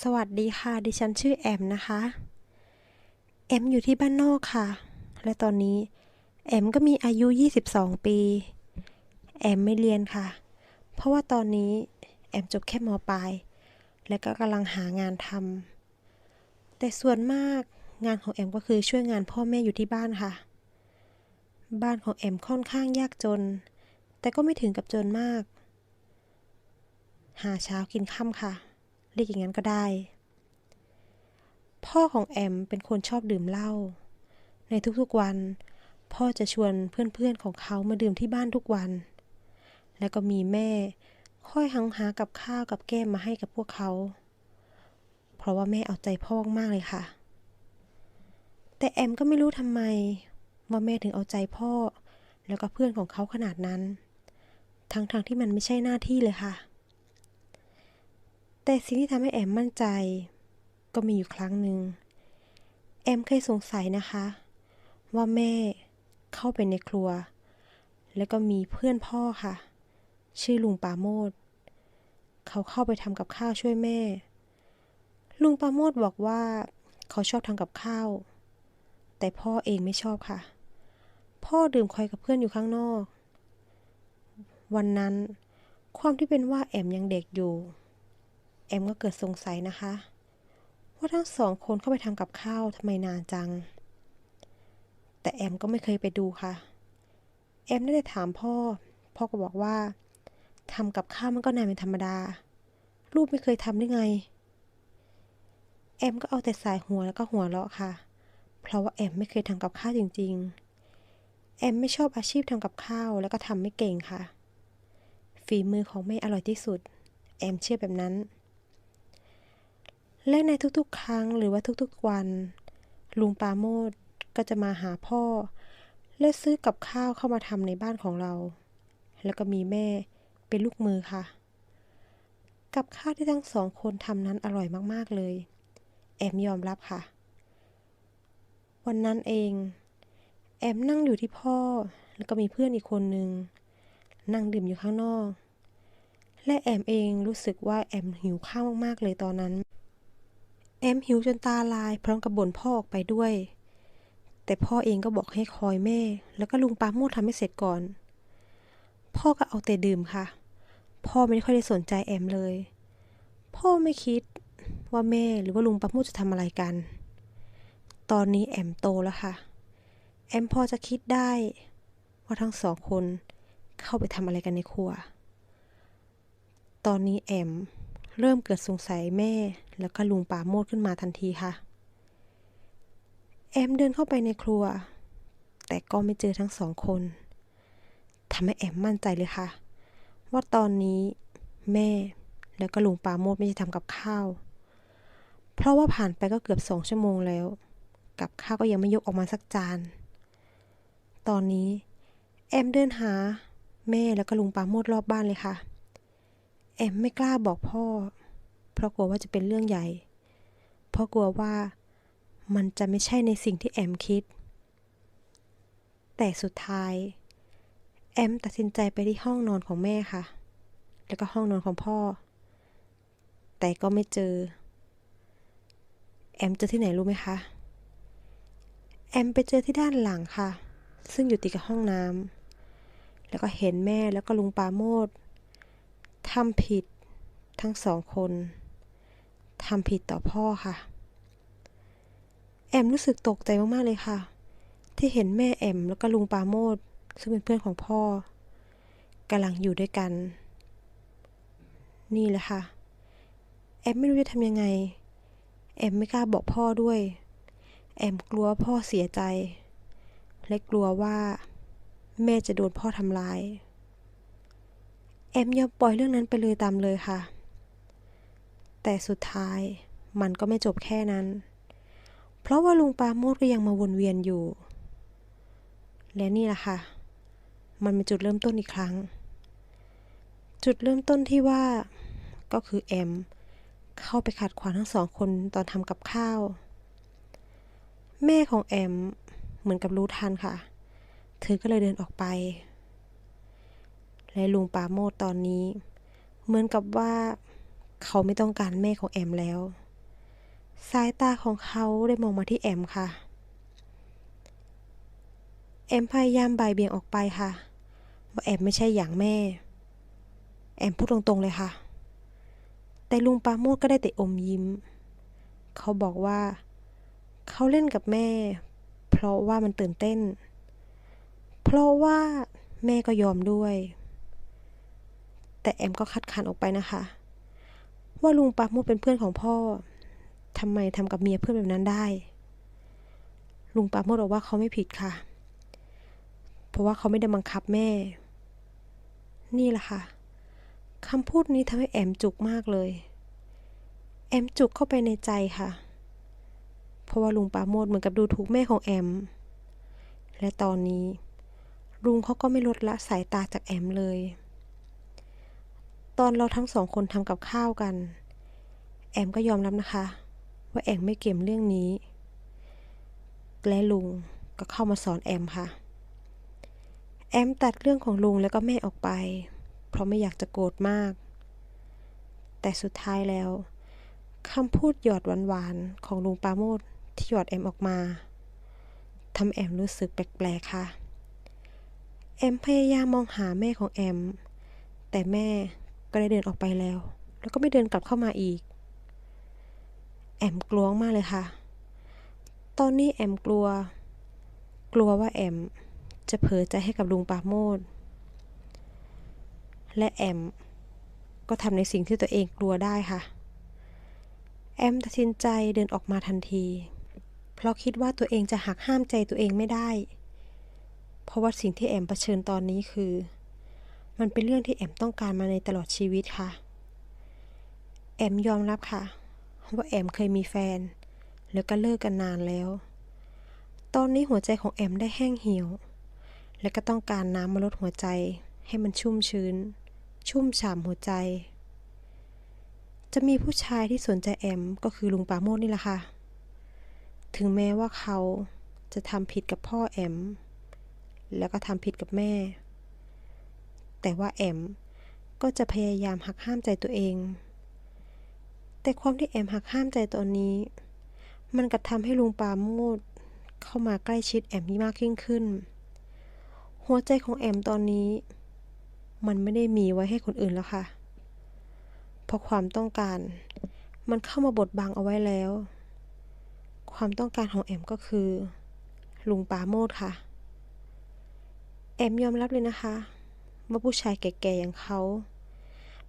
สวัสดีค่ะ ดิฉันชื่อแอมนะคะ แอมอยู่ที่บ้านนอกค่ะ และตอนนี้ แอมก็มีอายุ 22 ปี แอมไม่เรียนค่ะ เพราะว่าตอนนี้ แอมจบแค่มปลาย และก็กำลังหางานทำแต่ส่วนมากงานของแอมก็คือช่วยงานพ่อแม่อยู่ที่บ้านค่ะ บ้านของแอมค่อนข้างยากจน แต่ก็ไม่ถึงกับจนมาก หาเช้ากินค่ำค่ะ เรียกอย่างนั้นก็ได้ พ่อของแอมเป็นคนชอบดื่มเหล้า ในทุกๆวัน พ่อจะชวนเพื่อนๆของเขามาดื่มที่บ้านทุกวัน แล้วก็มีแม่ค่อยหังหากับข้าวกับแก้มมาให้กับพวกเขา เพราะว่าแม่เอาใจพ่อมากๆเลยค่ะ แต่แอมก็ไม่รู้ทำไมว่าแม่ถึงเอาใจพ่อ แล้วก็เพื่อนของเขาขนาดนั้น ทั้งๆทที่มันไม่ใช่หน้าที่เลยค่ะ แต่สิ่งที่ทำให้แอมมั่นใจ ก็มีอยู่ครั้งหนึ่ง แอมเคยสงสัยนะคะ ว่าแม่เข้าไปในครัว แล้วก็มีเพื่อนพ่อค่ะ ชื่อลุงปาโมดเขาเข้าไปทำกับข้าวช่วยแม่ ลุงปาโมดบอกว่า เขาชอบทำกับข้าว แต่พ่อเองไม่ชอบค่ะ พ่อดื่มคอยกับเพื่อนอยู่ข้างนอก วันนั้นความที่เป็นว่าแอมยังเด็กอยู่ แอมก็เกิดสงสัยนะคะ ว่าทั้งสองคนเข้าไปทำกับข้าวทำไมนานจัง แต่แอมก็ไม่เคยไปดูค่ะ แอมได้แต่ถามพ่อ พ่อก็บอกว่าทำกับข้าวมันก็นานเป็นธรรมดา ลูกไม่เคยทำได้ไง แอมก็เอาแต่สายหัวแล้วก็หัวเราะค่ะ เพราะว่าแอมไม่เคยทำกับข้าวจริง ๆ แอมไม่ชอบอาชีพทำกับข้าวแล้วก็ทำไม่เก่งค่ะ ฝีมือของแม่อร่อยที่สุด แอมเชื่อแบบนั้น และในทุกๆ ครั้งหรือว่าทุกๆ วัน ลุงปาโมดก็จะมาหาพ่อ และซื้อกับข้าวเข้ามาทำในบ้านของเรา แล้วก็มีแม่เป็นลูกมือค่ะ กับข้าวที่ทั้งสองคนทำนั้นอร่อยมากๆเลย แอมยอมรับค่ะ วันนั้นเอง แอมนั่งอยู่ที่พ่อ แล้วก็มีเพื่อนอีกคนนึง นั่งดื่มอยู่ข้างนอก และแอมเองรู้สึกว่าแอมหิวข้าวมากๆเลยตอนนั้น แอมหิวจนตาลายพร้อมกับบ่นพ่อออกไปด้วย แต่พ่อเองก็บอกให้คอยแม่ แล้วก็ลุงปาโมดทำให้เสร็จก่อน พ่อก็เอาแต่ดื่มค่ะ พ่อไม่ค่อยได้สนใจแอมเลย พ่อไม่คิดว่าแม่หรือว่าลุงปาโมดจะทำอะไรกัน ตอนนี้แอมโตแล้วค่ะ แอมพอจะคิดได้ว่าทั้งสองคนเข้าไปทำอะไรกันในครัว ตอนนี้แอมเริ่มเกิดสงสัยแม่แล้วก็ลุงปาโมดขึ้นมาทันทีค่ะ แอมเดินเข้าไปในครัว แต่ก็ไม่เจอทั้งสองคนทำให้แอมมั่นใจเลยค่ะ ว่าตอนนี้แม่แล้วก็ลุงปาโมดไม่ได้ทำกับข้าว เพราะว่าผ่านไปก็เกือบสองชั่วโมงแล้ว กับข้าวก็ยังไม่ยกออกมาสักจาน ตอนนี้ แอมเดินหา แม่แล้วก็ลุงปาโมดรอบบ้านเลยค่ะ แอมไม่กล้าบอกพ่อ เพราะกลัวว่าจะเป็นเรื่องใหญ่ เพราะกลัวว่ามันจะไม่ใช่ในสิ่งที่แอมคิด แต่สุดท้าย แอมตัดสินใจไปที่ห้องนอนของแม่ค่ะ แล้วก็ห้องนอนของพ่อ แต่ก็ไม่เจอ แอมเจอที่ไหนรู้ไหมคะ แอมไปเจอที่ด้านหลังค่ะ ซึ่งอยู่ติดกับห้องน้ำแล้วก็เห็นแม่แล้วก็ลุงปาโมดทำผิดทั้งสองคนำผิดต่อพ่อค่ะ แอมรู้สึกตกใจมากๆเลยค่ะ ที่เห็นแม่แอมแล้วก็ลุงปาโมดซึ่งเป็นเพื่อนของพ่อกำลังอยู่ด้วยกัน นี่แหละค่ะ แอมไม่รู้จะทำยังไง แอมไม่กล้าบอกพ่อด้วย แอมกลัวพ่อเสียใจ และกลัวว่า แม่จะโดนพ่อทำร้าย แอมยอมปล่อยเรื่องนั้นไปเลยตามเลยค่ะ แต่สุดท้ายมันก็ไม่จบแค่นั้น เพราะว่าลุงปาโมดก็ยังมาวนเวียนอยู่ และนี่แหละค่ะ มันเป็นจุดเริ่มต้นอีกครั้ง จุดเริ่มต้นที่ว่าก็คือแอม เข้าไปขัดขวางทั้งสองคนตอนทำกับข้าว แม่ของแอมเหมือนกับรู้ทันค่ะ เธอก็เลยเดินออกไป และลุงปาโมดตอนนี้ เหมือนกับว่า เขาไม่ต้องการแม่ของแอมแล้ว สายตาของเขาได้มองมาที่แอมค่ะ แอมพยายามบ่ายเบี่ยงออกไปค่ะ ว่าแอมไม่ใช่อย่างแม่ แอมพูดตรงๆเลยค่ะ แต่ลุงปาโมดก็ได้แต่อมยิ้ม เขาบอกว่า เขาเล่นกับแม่ เพราะว่ามันตื่นเต้น เพราะว่าแม่ก็ยอมด้วย แต่แอมก็คัดค้านออกไปนะคะ ว่าลุงปาโมดเป็นเพื่อนของพ่อทำไมทำกับเมียเพื่อนแบบนั้นได้ ลุงปาโมดบอกว่าเขาไม่ผิดค่ะ เพราะว่าเขาไม่ได้บังคับแม่ นี่แหละค่ะคำพูดนี้ทำให้แอมจุกมากเลย แอมจุกเข้าไปในใจค่ะ เพราะว่าลุงปาโมดเหมือนกับดูถูกแม่ของแอม และตอนนี้ ลุงเขาก็ไม่ลดละสายตาจากแอมเลย ตอนเราทั้งสองคนทำกับข้าวกัน แอมก็ยอมรับนะคะ ว่าแอมไม่เก่งเรื่องนี้ และลุงก็เข้ามาสอนแอมค่ะ แอมตัดเรื่องของลุงแล้วก็แม่ออกไป เพราะไม่อยากจะโกรธมาก แต่สุดท้ายแล้วคำพูดหยอดหวานๆของลุงปาโมดที่หยอดแอมออกมาทำแอมรู้สึกแปลกๆค่ะ แอมพยายามมองหาแม่ของแอม แต่แม่ ก็ได้เดินออกไปแล้ว แล้วก็ไม่เดินกลับเข้ามาอีก แอมกลัวมากเลยค่ะ ตอนนี้แอมกลัว กลัวว่าแอมจะเผลอใจให้กับลุงปาโมดและแอมก็ทำในสิ่งที่ตัวเองกลัวได้ค่ะ แอมตัดสินใจเดินออกมาทันที เพราะคิดว่าตัวเองจะหักห้ามใจตัวเองไม่ได้ เพราะว่าสิ่งที่แอมเผชิญตอนนี้คือ มันเป็นเรื่องที่แอมต้องการมาในตลอดชีวิตค่ะ แอมยอมรับค่ะ ว่าแอมเคยมีแฟน แล้วก็เลิกกันนานแล้ว ตอนนี้หัวใจของแอมได้แห้งเหี่ยว และก็ต้องการน้ำมาลดหัวใจ ให้มันชุ่มชื้น ชุ่มฉ่ำหัวใจ จะมีผู้ชายที่สนใจแอมก็คือลุงปาโมดนี่แหละค่ะ ถึงแม้ว่าเขาจะทำผิดกับพ่อแอม แล้วก็ทำผิดกับแม่ แต่ว่าแอมก็จะพยายามหักห้ามใจตัวเอง แต่ความที่แอมหักห้ามใจตัวนี้ มันกระทำให้ลุงปาโมดเข้ามาใกล้ชิดแอมมากยิ่งขึ้น หัวใจของแอมตอนนี้ มันไม่ได้มีไว้ให้คนอื่นแล้วค่ะ เพราะความต้องการ มันเข้ามาบดบังเอาไว้แล้ว ความต้องการของแอมก็คือ ลุงปาโมดค่ะ แอมยอมรับเลยนะคะ ว่าผู้ชายแก่ๆอย่างเขา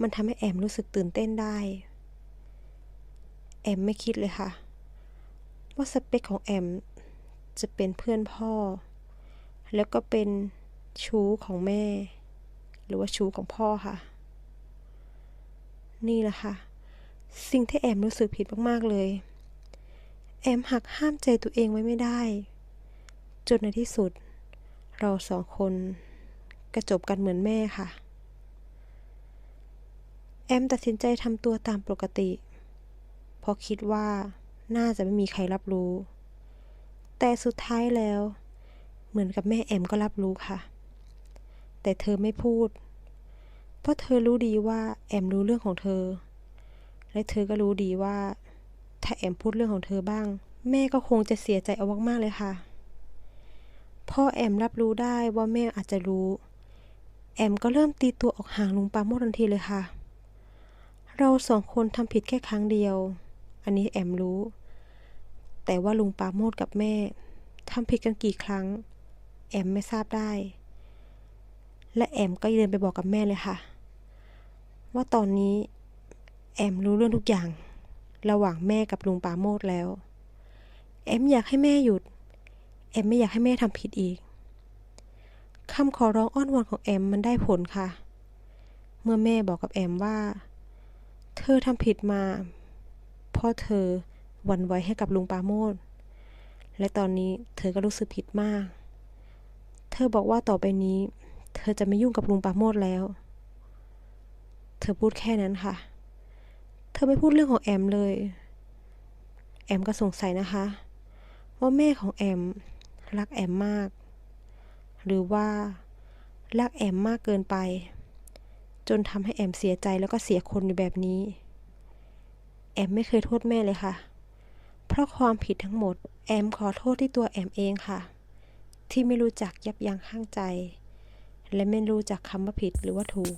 มันทำให้แอมรู้สึกตื่นเต้นได้ แอมไม่คิดเลยค่ะ ว่าสเปคของแอม จะเป็นเพื่อนพ่อ แล้วก็เป็นชู้ของแม่ หรือว่าชู้ของพ่อค่ะ นี่แหละค่ะ สิ่งที่แอมรู้สึกผิดมากๆเลย แอมหักห้ามใจตัวเองไว้ไม่ได้ จนในที่สุด เราสองคน ก็จบกันเหมือนแม่ค่ะ แอมตัดสินใจทำตัวตามปกติ เพราะคิดว่าน่าจะไม่มีใครรับรู้ แต่สุดท้ายแล้ว เหมือนกับแม่แอมก็รับรู้ค่ะ แต่เธอไม่พูด เพราะเธอรู้ดีว่าแอมรู้เรื่องของเธอ และเธอก็รู้ดีว่า ถ้าแอมพูดเรื่องของเธอบ้าง แม่ก็คงจะเสียใจเอามากๆเลยค่ะพ่อแอมรับรู้ได้ว่าแม่อาจจะรู้ แอมก็เริ่มตีตัวออกห่างลุงปาโมดทันทีเลยค่ะ เราสองคนทำผิดแค่ครั้งเดียว อันนี้แอมรู้ แต่ว่าลุงปาโมดกับแม่ทำผิดกันกี่ครั้ง แอมไม่ทราบได้ และแอมก็เดินไปบอกกับแม่เลยค่ะ ว่าตอนนี้ แอมรู้เรื่องทุกอย่าง ระหว่างแม่กับลุงปาโมดแล้ว แอมอยากให้แม่หยุด แอมไม่อยากให้แม่ทำผิดอีก คำขอร้องอ้อนวอนของแอมมันได้ผลค่ะ เมื่อแม่บอกกับแอมว่า เธอทำผิดมาเพราะเธอหวั่นไหวให้กับลุงปาโมดและตอนนี้เธอก็รู้สึกผิดมาก เธอบอกว่าต่อไปนี้ เธอจะไม่ยุ่งกับลุงปาโมดแล้ว เธอพูดแค่นั้นค่ะ เธอไม่พูดเรื่องของแอมเลย แอมก็สงสัยนะคะ ว่าแม่ของแอมรักแอมมาก หรือว่ารักแอมมากเกินไป จนทำให้แอมเสียใจแล้วก็เสียคนอยู่แบบนี้ แอมไม่เคยโทษแม่เลยค่ะ เพราะความผิดทั้งหมด แอมขอโทษที่ตัวแอมเองค่ะ ที่ไม่รู้จักยับยั้งข้างใจ และไม่รู้จักคำว่าผิดหรือว่าถูก